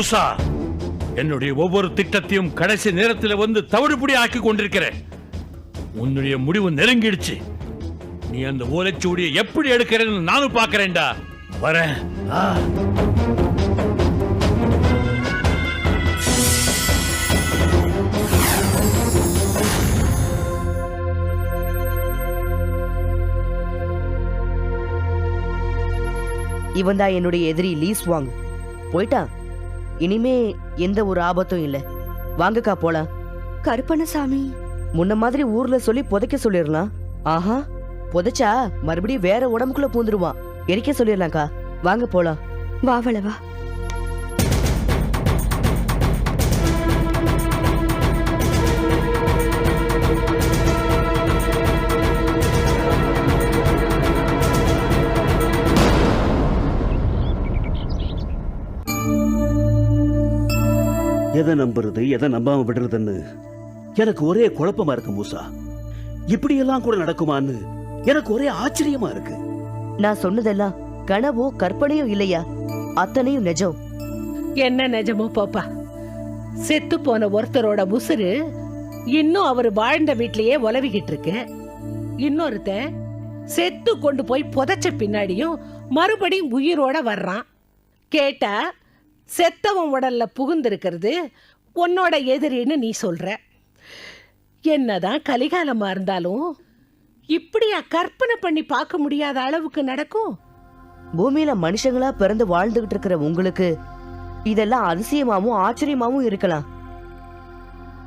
மூசா என்னுடைய ஒவ்வொரு திட்டத்தையும் கடைசி நேரத்தில் வந்து தவிடுபடி ஆக்கி கொண்டிருக்கிறேன். உன்னுடைய முடிவு நெருங்கிடுச்சு. நீ அந்த ஓலைச்சுவடியை எப்படி எடுக்கிறேன்னு நானும் பார்க்கறேன்டா. வரேன். இவன் தான் என்னுடைய எதிரி லீஸ் வாங். போயிட்டான் இனிமே எந்த ஒரு ஆபத்தும் இல்ல. வாங்கக்கா போலாம். கருப்பணசாமி முன்ன மாதிரி ஊர்ல சொல்லி புதைக்க சொல்லிடலாம். ஆஹா புதைச்சா மறுபடியும் வேற உடம்புக்குள்ள பூந்துருவான். எரிக்க சொல்லிடலாம்க்கா. வாங்க போலாம். வாவள எதை நம்புறது எதை நம்பாம விடுறதுன்னு? எனக்கு ஒரே குழப்பமா இருக்கு மூசா. இப்படியெல்லாம் கூட நடக்குமான்னு எனக்கு ஒரே ஆச்சரியமா இருக்கு. நான் சொன்னதெல்லாம் கனவோ கற்பனையோ இல்லையா? அத்தனையும் நிஜம். என்ன நிஜமோ போப்பா. செத்து போன ஒருத்தரோட உசுரு இன்னும் அவர் வாழ்ந்த வீட்லயே உலவிக்கிட்டு இருக்கு. இன்னொருத்தன் செத்து கொண்டு போய் புதைச்ச பின்னாடியும் மறுபடியும் உயிரோட வர்றான். கேட்டா செத்தவன் உடல்ல புகுந்திருக்கிறது உன்னோட எதிரின்னு நீ சொல்ற. என்னதான் கலிகாலமா இருந்தாலும் இப்படியா கற்பனை பண்ணி பார்க்க முடியாத அளவுக்கு நடக்கும்? பூமியில மனுஷங்களா பிறந்து வாழ்ந்துகிட்டு இருக்கிற உங்களுக்கு இதெல்லாம் அதிசயமாவும் ஆச்சரியமாவும் இருக்கலாம்.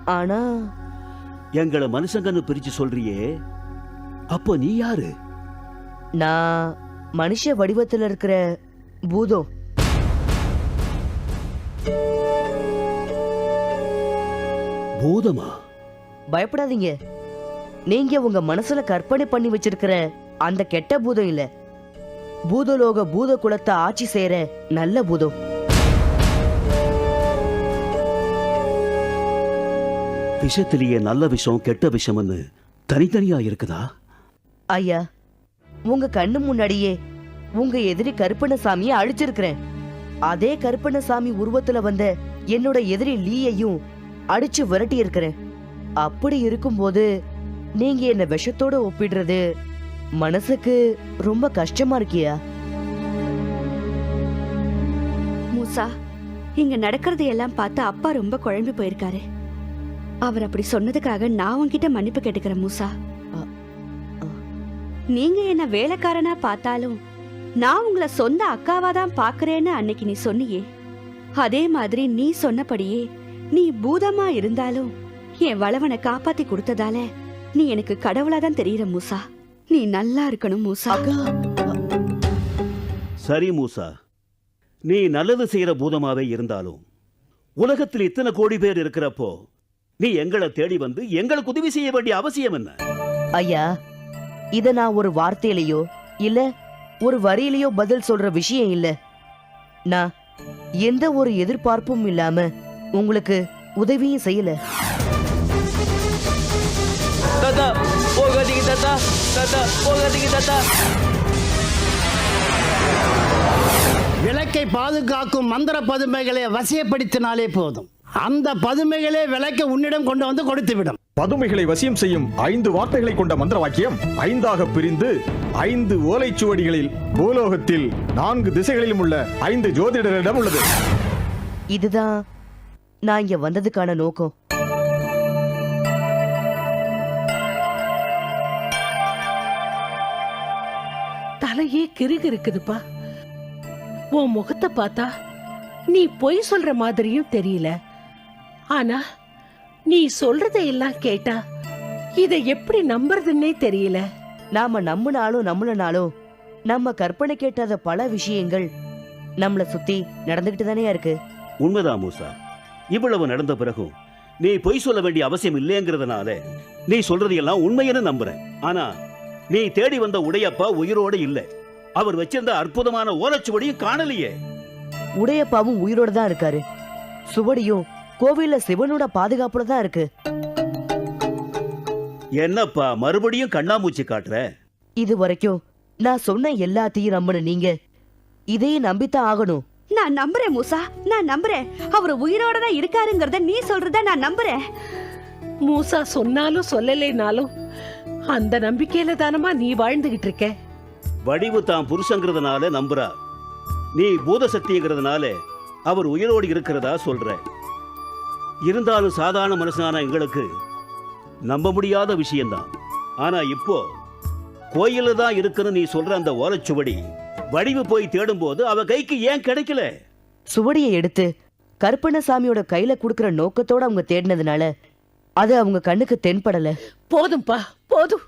ஆனா எங்களை மனுஷங்கன்னு பிரிச்சு சொல்றியே அப்போ நீ யாரு? நான் மனுஷ வடிவத்துல இருக்கிற பூதம். பூதமா? பயப்படாதீங்க. நீங்க உங்க மனசுல கற்பனை பண்ணி வச்சிருக்கிற அந்த கெட்ட பூதம் இல்ல. பூதலோக பூத குலத்தை ஆட்சி செய்யற நல்ல பூதம். விஷத்திலேயே நல்ல விஷம் கெட்ட விஷம்னு தனித்தனியா இருக்குதா? ஐயா உங்க கண்ணு முன்னாடியே உங்க எதிரி கருப்பண்ணசாமியை அழிச்சிருக்கிறேன். அதே கருப்பண்ணசாமி உருவத்துல வந்த என்னோட எதிரி லீயையும் அடிச்சு விரட்டி இருக்கிறேன். அப்படி இருக்கும்போது நீங்க என்ன விஷத்தோட ஒப்பிடுறது மனசுக்கு ரொம்ப கஷ்டமா இருக்கியா? மூசா இங்க நடக்கிறது எல்லாம் பார்த்து அப்பா ரொம்ப குழம்பி போயிருக்காரு. அவர் அப்படி சொன்னதுக்காக நான் உன்கிட்ட மன்னிப்பு கேட்டுக்கிறேன் மூசா. நீங்க என்ன வேலைக்காரனா பார்த்தாலும் நான் உங்களை சொந்த அக்காவா தான் பாக்குறேன்னு அன்னைக்கு நீ சொன்னியே. அதே மாதிரி நீ சொன்னபடியே நீ பூதமா இருந்தாலும் என் வளவனை காப்பாத்தி கொடுத்ததால நீ எனக்கு கடவுளா தான் தெரியுற மூசா. நீ நல்லா இருக்கணும் மூசா. சரி மூசா. நீ நல்லது செய்யற பூதமாவே இருந்தாலும் உலகத்தில் இத்தனை கோடி பேர் இருக்கிறப்போ நீ எங்களை தேடி வந்து எங்களுக்கு உதவி செய்ய வேண்டிய அவசியம் என்ன? ஐயா இத நான் ஒரு வார்த்தையிலயோ இல்ல ஒரு வரியிலயோ பதில் சொல்ற விஷயம் இல்ல. நான் எந்த ஒரு எதிர்பார்ப்பும் இல்லாம உங்களுக்கு உதவியும் செய்யல. தாத்தா போகாதீங்க தாத்தா. தாத்தா போகாதீங்க தாத்தா. விளக்கை பாதுகாக்கும் மந்திர பதுமைகளை வசியப்படுத்தினாலே போதும். அந்த பதுமைகளே விளக்கை உன்னிடம் கொண்டு வந்து கொடுத்துவிடும். பதுமைகளை வசியம் செய்யும் ஐந்து வார்த்தைகளை கொண்ட மந்திர வாக்கியம் ஐந்தாக பிரிந்து ஐந்து ஓலைச்சுவடிகளில் பூலோகத்தில் நான்கு திசைகளிலும் உள்ள ஐந்து ஜோதிடரிடம் உள்ளது. இதுதான் நான் இங்க வந்ததுக்கான நோக்கம். தலையே கிறுகு இருக்குதுப்பா உன் முகத்தை பார்த்தா நீ பொய் சொல்ற மாதிரியும் தெரியல. ஆனா நீ சொல்றதையெல்லாம் கேட்டா இதை எப்படி நம்புறதுன்னே தெரியல. நாம நம்பினாலும் நம்பலனாலும் நம்ம கற்பனை கேட்டாத பல விஷயங்கள் நம்மள சுத்தி நடந்துகிட்டு தானே இருக்கு. உண்மைதான் மூசா. இவ்வளவு நடந்த பிறகும் நீ பொய் சொல்ல வேண்டிய அவசியம் இல்லைங்கிறதுனால நீ சொல்றதையெல்லாம் உண்மைன்னு நம்புறேன். ஆனா நீ தேடி வந்த உடையப்பா உயிரோட இல்ல. அவர் வச்சிருந்த அற்புதமான ஓலைச்சுவடியும் காணலையே. உடையப்பாவும் உயிரோட தான் இருக்காரு. சுவடியும் கோவில்ல சிவனோட பாதுகாப்புல தான் இருக்கு. என்னப்பா மறுபடியும் கண்ணாமூச்சி காட்டுற? இது வரைக்கும் நான் சொன்ன எல்லாத்தையும் நம்பின நீங்க. இதையும் நம்பித்தான் ஆகணும். நான் நம்புறேன் மூசா. நான் நம்புறேன். அவர் உயிரோட தான் இருக்காருங்கிறத நீ சொல்றத நான் நம்புறேன். மூசா சொன்னாலும் சொல்லலைனாலும் அந்த நம்பிக்கையில தானமா நீ வாழ்ந்துகிட்டு இருக்க? வடிவு தான் புருஷங்கிறதுனால நம்புறா. நீ பூத சக்திங்கிறதுனால அவர் உயிரோடு இருக்கிறதா சொல்ற. இருந்தாலும் சாதாரண மனுஷனான எங்களுக்கு நம்ப முடியாத விஷயம்தான். ஆனா இப்போ கோயில்ல தான் இருக்குன்னு நீ சொல்ற அந்த ஓலைச்சுவடி வடிவு போய் தேடும்போது அவ கைக்கு ஏன் கிடைக்கல? சுவடியை எடுத்து கருப்பண்ணசாமியோட கையில குடுக்கற நோக்கத்தோட அவங்க தேடினதுனால அது அவங்க கண்ணுக்கு தென்படல. போதும்பா போதும்.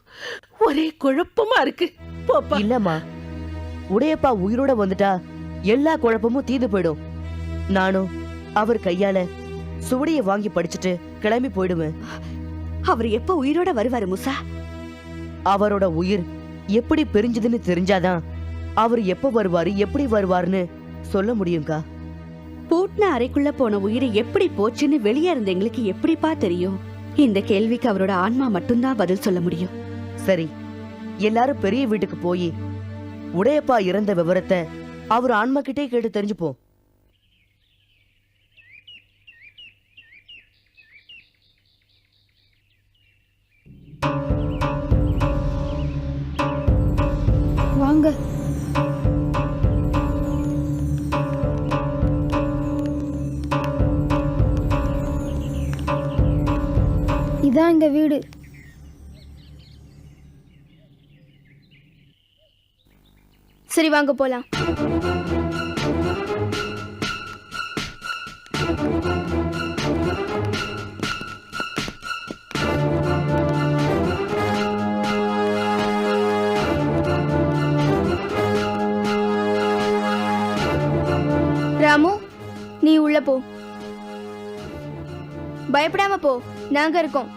ஒரே குழப்பமா இருக்கு. போப்பா. இல்லம்மா உடையப்பா உயிரோட வந்துட்டா எல்லா குழப்பமும் தீர்ந்து போயிடும். நானும் அவர் கையால சுவடியை வாங்கி படிச்சுட்டு கிளம்பி போயிடுவேன். அவர் எப்ப உயிரோட வருவாரு மூசா? அவரோட உயிர் எப்படி பிரிஞ்சதுன்னு தெரிஞ்சாதான் அவர் எப்ப வருவாரு எப்படி வருவாருன்னு சொல்ல முடியும்க்கா? பூட்டின அறைக்குள்ள போன உயிர் எப்படி போச்சுன்னு வெளியே இருந்த எங்களுக்கு எப்படிப்பா தெரியும்? இந்த கேள்விக்கு அவரோட ஆன்மா மட்டும்தான் பதில் சொல்ல முடியும். சரி எல்லாரும் பெரிய வீட்டுக்கு போய் உடையப்பா இறந்த விவரத்தை அவர் ஆன்மா கிட்டே கேட்டு தெரிஞ்சுப்போம். வீடு. சரி வாங்க போலாம். ராமு நீ உள்ள போ. பயப்படாம போ. நாங்க இருக்கோம்.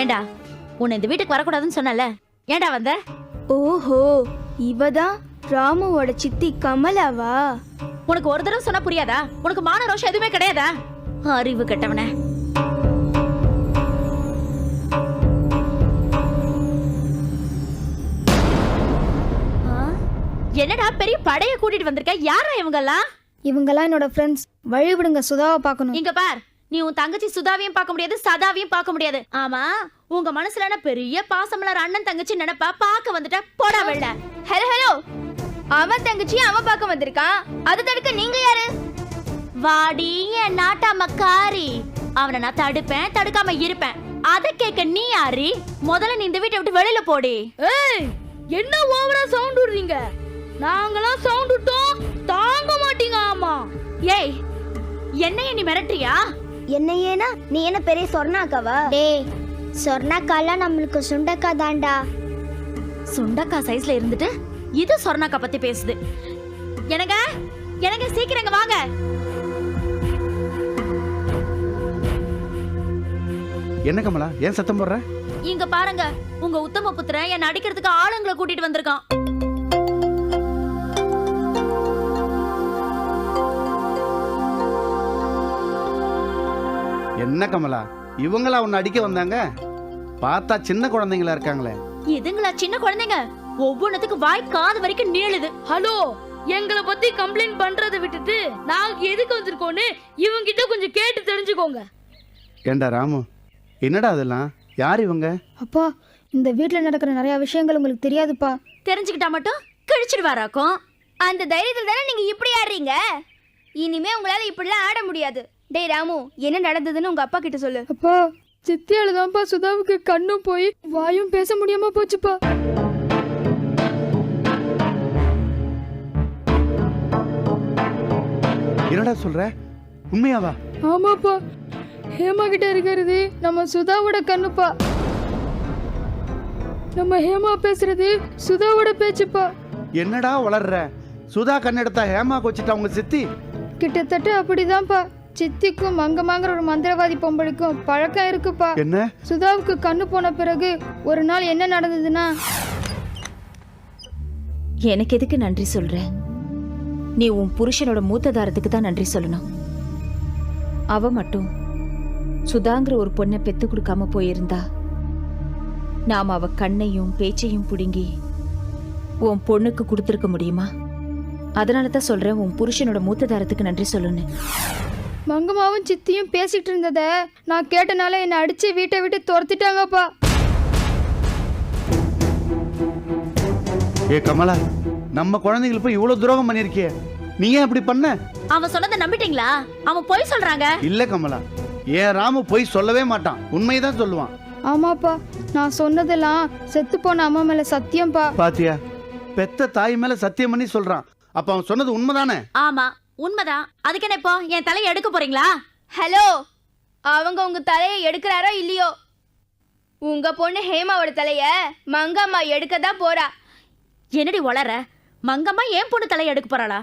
ஏண்டா? உன்னை இந்த வீட்டுக்கு வரக்கூடாதுன்னு சொன்னல ஏண்டா வந்த? ஓஹோ இவதான் ராமுவோட சித்தி கமலாவா? உனக்கு ஒரு தடவை சொன்னா புரியாதா? உனக்கு மான ரோஷம் எதுவுமே கிடையாதா? அறிவு கெட்டவனே? என்னடா பெரிய படைய கூட்டிட்டு வந்திருக்க? யாரா இவங்கெல்லாம்? இவங்கெல்லாம் என்னோட ஃப்ரெண்ட்ஸ் வழி விடுங்க சுதாவை பார்க்கணும். இங்க பார். நீ உன் தங்கச்சி சுதாவையும் பார்க்க முடியாது சதாவையும் பார்க்க முடியாது. ஆமா உங்க மனசுல பெரிய பாசமலர் அண்ணன் தங்கச்சி நினைப்பா பார்க்க வந்துட்ட போடா வெள்ள. ஹலோ ஹலோ அவன் தங்கச்சி அவன் பார்க்க வந்திருக்கான் அதை தடுக்க நீங்க யாரு? வாடி என் நாட்டாம காரி அவனை நான் தடுப்பேன் தடுக்காம இருப்பேன். அத கேட்க நீ யாரு? முதல்ல நீ இந்த வீட்டை விட்டு வெளியில போடி. ஏய் என்ன ஓவரா சவுண்ட் விடுறீங்க? நாங்களாம் சவுண்ட் விட்டோம் தாங்க மாட்டீங்க ஆமா. ஏய் என்னைய நீ மிரட்டுறியா? என்ன ஏனா நீ என்ன பெரிய சொர்ணாக்காவா? டேய் சொர்ணாக்காலாம் நம்மளுக்கு சுண்டக்கா தாண்டா சுண்டக்கா சைஸ்ல இருந்துட்டு இது சொர்ணாக்கா பத்தி பேசுது. எனக்கு எனக்கு சீக்கிரம் இங்க வாங்க. என்ன கமலா? ஏன் சத்தம் போடுற? இங்க பாருங்க. உங்க உத்தம புத்திரன் என்ன அடிக்கிறதுக்கு ஆளுங்களை கூட்டிட்டு வந்திருக்கான். என்ன கமலா? இவங்களா உன்னை அடிக்க வந்தாங்க? பார்த்தா சின்ன குழந்தைங்களா இருக்காங்களே. இதுங்களா சின்ன குழந்தைங்க? ஒவ்வொன்னுத்துக்கு வாய் காது வரைக்கும் நீளுது. ஹலோ எங்களை பத்தி கம்ப்ளைண்ட் பண்றதை விட்டுட்டு நாங்க எதுக்கு வந்திருக்கோன்னு இவங்க கிட்ட கொஞ்சம் கேட்டு தெரிஞ்சுக்கோங்க. ஏண்டா ராமு? என்னடா அதெல்லாம்? யார் இவங்க? அப்பா இந்த வீட்ல நடக்கிற நிறைய விஷயங்கள் உங்களுக்கு தெரியாதுப்பா. தெரிஞ்சுக்கிட்டா மட்டும் கிழிச்சிடுவாராக்கும். அந்த தைரியத்துல தானே நீங்க இப்படி ஆடுறீங்க? இனிமே உங்களால இப்படிலாம் ஆட முடியாது. டேய் ராமு என்ன நடந்ததுன்னு உங்க அப்பா கிட்ட சொல்லு. அப்பா சித்தியால தான்ப்பா சுதாவுக்கு கண்ணும் போய் வாயும் பேச முடியாம போச்சுப்பா. என்னடா சொல்ற? உண்மையாவா? ஆமாப்பா. ஹேமா கிட்ட இருக்கிறது நம்ம சுதாவோட கண்ணுப்பா. நம்ம ஹேமா பேசுறது சுதாவோட பேச்சுப்பா. என்னடா வளர்ற? சுதா கண்ணெடுத்தா ஹேமா கொச்சிட்டா உங்க சித்தி? கிட்டத்தட்ட அப்படிதான்ப்பா. சித்திக்கும் மங்கமாங்கிற ஒரு மந்திரவாதி பொம்பளைக்கும் பழக்கம் இருக்குப்பா. என்ன? சுதாவுக்கு கண்ணு போன பிறகு ஒரு நாள் என்ன நடந்ததுன்னா? எனக்கு எதுக்கு நன்றி சொல்ற? நீ உன் புருஷனோட மூத்த தாரத்துக்கு தான் நன்றி சொல்லணும். அவ மட்டும் சுதாங்கிற ஒரு பொண்ணை பெத்து கொடுக்காம போயிருந்தா நாம் அவ கண்ணையும் பேச்சையும் புடுங்கி உன் பொண்ணுக்கு கொடுத்துருக்க முடியுமா? அதனால தான் சொல்றேன் உன் புருஷனோட மூத்ததாரத்துக்கு நன்றி சொல்லுன்னு மங்கம்மாவும் சித்தியும் பேசிட்டு இருந்ததை நான் கேட்டனால என்னை அடிச்சு வீட்டை விட்டு துரத்திட்டாங்கப்பா. ஏ கமலா நம்ம குழந்தைங்களுக்கு போய் இவ்வளவு துரோகம் பண்ணிருக்கிய நீ ஏன் அப்படி பண்ண? அவன் சொன்னதை நம்பிட்டீங்களா? அவன் பொய் சொல்றாங்க. இல்ல கமலா. ஏன் ராமு போய் சொல்லவே மாட்டான். உண்மைதான் சொல்லுவான். ஆமாப்பா நான் சொன்னதெல்லாம் செத்து போன அம்மா மேல சத்தியம்ப்பா பாத்தியா? பெத்த தாய் மேல சத்தியம் பண்ணி சொல்றான். அப்ப அவன் சொன்னது உண்மைதானே? ஆமா. உண்மைதான். அதுக்கு என்ன இப்போ? என் தலையை எடுக்க போறீங்களா? ஹலோ அவங்க உங்க தலையை எடுக்கிறாரோ இல்லையோ? உங்க பொண்ணு ஹேமாவோட தலைய மங்கம்மா எடுக்க தான் போறா. என்னடி வளர மங்கம்மா ஏன் பொண்ணு தலையை எடுக்க போறாளா?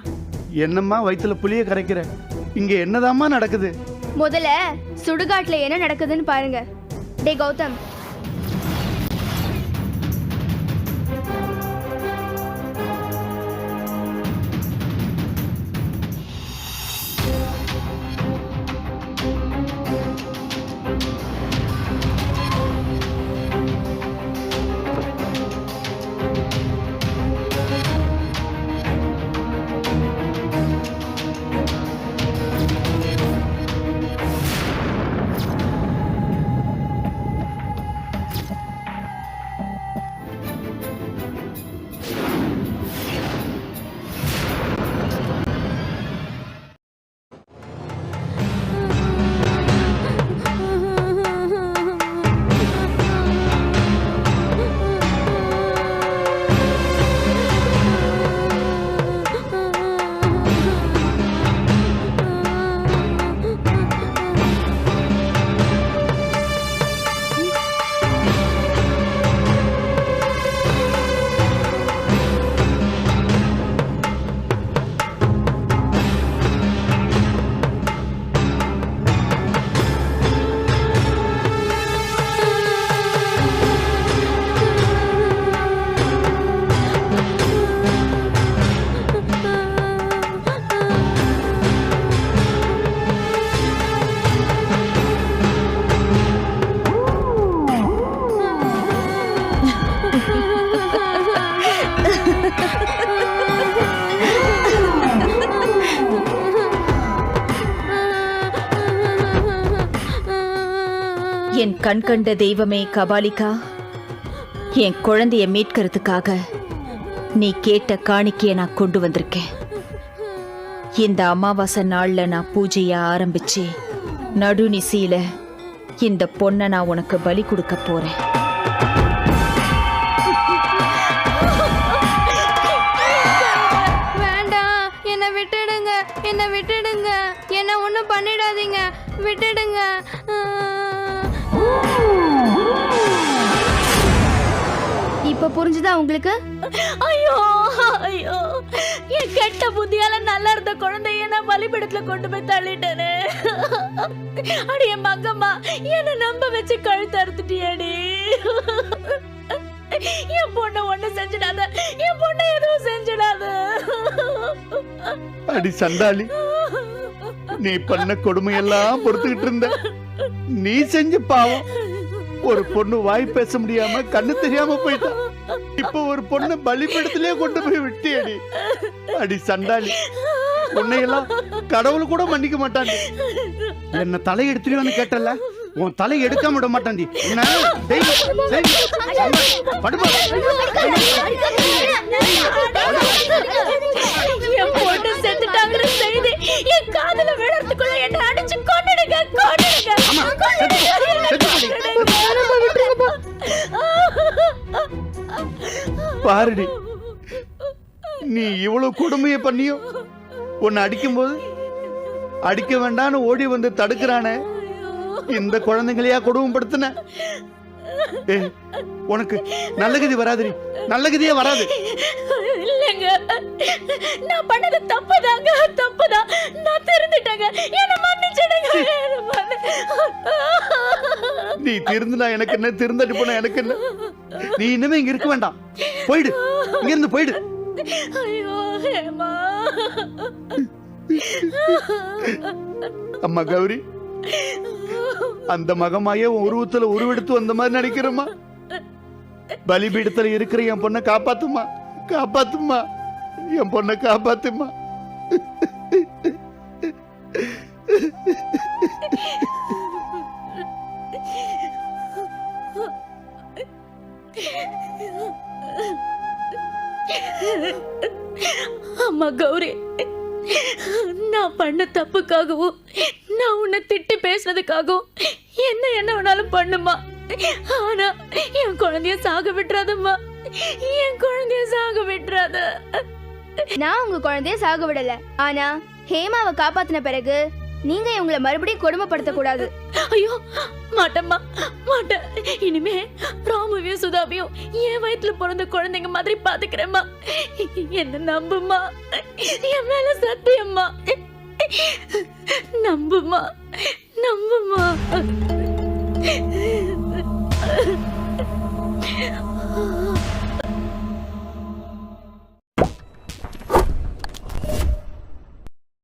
என்னம்மா வயித்துல புளிய கரைக்கிற? இங்க என்னதாம்மா நடக்குது? முதல்ல சுடுகாட்டுல என்ன நடக்குதுன்னு பாருங்க. டே கௌதம். என் கண் கண்ட தெய்வமே கபாலிகா என் குழந்தைய மீட்கிறதுக்காக நீ கேட்ட காணிக்கைய நான் கொண்டு வந்திருக்கேன். இந்த அமாவாசை நாள்ல நான் பூஜைய ஆரம்பிச்சு நடுநிசியில இந்த பொண்ணை நான் உனக்கு பலி கொடுக்க போறேன். வேண்டாம் என்னை விட்டுடுங்க என்னை விட்டுடுங்க என்னை ஒன்றும் பண்ணிடாதீங்க விட்டுடுங்க. இப்ப புரிஞ்சுதா உங்களுக்கு? ஐயோ ஐயோ. என் கெட்ட புத்தியால நல்லா இருந்த குழந்தைய நான் பலிபீடத்துல கொண்டு போய் தள்ளிட்டேனே. அடி என் மங்கம்மா என்ன நம்ப வச்சு கழுத்து அறுத்துட்டியடி. என் பொண்ணை ஒண்ணு செஞ்சிடாத. என் பொண்ணை எதுவும் செஞ்சிடாத. அடி சண்டாளி. நீ பண்ண கொடுமையெல்லாம் பொறுத்துக்கிட்டு இருந்த. நீ செஞ்ச பாவம். ஒரு பொண்ணு வாய் பேச முடியாம கண்ணு தெரியாம போயிட்டா. இப்ப ஒரு பொண்ணு பலிபீடத்திலே கொண்டு போய் விட்டியடி அடி சண்டாளி. உன்னையெல்லாம் கடவுள் கூட மன்னிக்க மாட்டாண்டி என்ன தலை எடுத்துருவான்னு கேட்டல உன் தலை எடுக்காம விட பொண்ணு செத்துட்டாங்கிற செய்தி என் காதுல விழறதுக்குள்ள என்ன அடிச்சு பாருடி. நீ இவ்வளவு கொடுமையை பண்ணியும் உன்னை அடிக்கும்போது அடிக்க வேண்டாம்னு ஓடி வந்து தடுக்கிறானே. இந்த குழந்தைங்களையா கொடுமைப்படுத்தின? உனக்கு நல்ல கதி வராதுடி. நல்ல கதியே வராது. இல்லைங்க. நான் பண்ணது தப்புதாங்க. தப்புதான். நான் தெரிஞ்சுட்டேங்க. என்ன மன்னிச்சிடுங்க. நீ திருந்தினா எனக்கு என்ன? திருந்தட்டு போனா எனக்கு என்ன? நீ இனிமே இங்க இருக்க வேண்டாம். போயிடு. இங்க இருந்து போயிடு. அம்மா கௌரி அந்த மகமாயே உருவத்துல உருவெடுத்து வந்த மாதிரி நினைக்கிறேம்மா பலிபீடத்துல இருக்கிற என் பொண்ணை காப்பாத்துமா காப்பாத்துமா என் பொண்ணை காப்பாத்துமா பண்ண தப்புக்காகவும் நான் உன்னை திட்டி பேசுனதுக்காகவும் என்ன என்ன வேணாலும் பண்ணுமா ஆனா என் குழந்தைய சாக விட்டுறாதம்மா. என் குழந்தைய சாக விட்டுறாத. நான் உங்க குழந்தைய சாக விடல. ஆனா ஹேமாவை காப்பாத்தின பிறகு நீங்க இவங்களை மறுபடியும் கொடுமைப்படுத்த கூடாது ஐயோ மாட்டம்மா மாட்டேன். இனிமே ராமுவையும் சுதாவையும் என் வயித்துல பிறந்த குழந்தைங்க மாதிரி பாத்துக்கிறேம்மா. என்ன நம்புமா என் மேல சத்தியம்மா. நம்புமா நம்புமா.